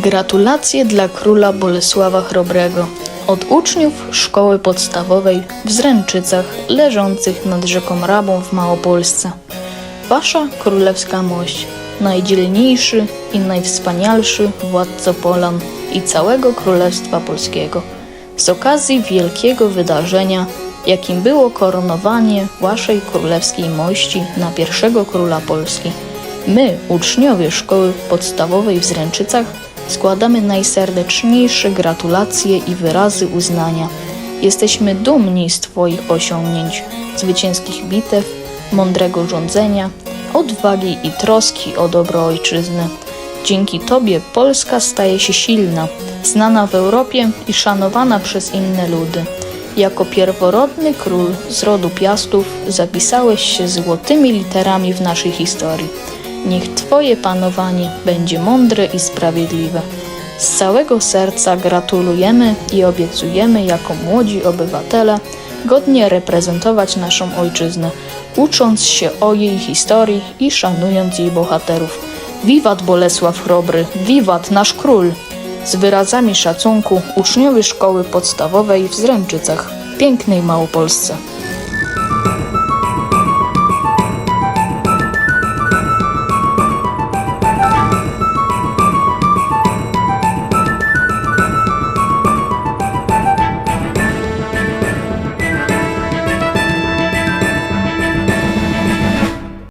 Gratulacje dla króla Bolesława Chrobrego. Od uczniów szkoły podstawowej w Zręczycach, leżących nad rzeką Rabą w Małopolsce. Wasza królewska mość, najdzielniejszy i najwspanialszy władco Polan i całego Królestwa Polskiego. Z okazji wielkiego wydarzenia, jakim było koronowanie waszej królewskiej mości na pierwszego króla Polski. My, uczniowie szkoły podstawowej w Zręczycach, składamy najserdeczniejsze gratulacje i wyrazy uznania. Jesteśmy dumni z Twoich osiągnięć, zwycięskich bitew, mądrego rządzenia, odwagi i troski o dobro ojczyzny. Dzięki Tobie Polska staje się silna, znana w Europie i szanowana przez inne ludy. Jako pierworodny król z rodu Piastów zapisałeś się złotymi literami w naszej historii. Niech Twoje panowanie będzie mądre i sprawiedliwe. Z całego serca gratulujemy i obiecujemy jako młodzi obywatele godnie reprezentować naszą ojczyznę, ucząc się o jej historii i szanując jej bohaterów. Wiwat Bolesław Chrobry, wiwat nasz król! Z wyrazami szacunku uczniowie szkoły podstawowej w Zręczycach, pięknej Małopolsce.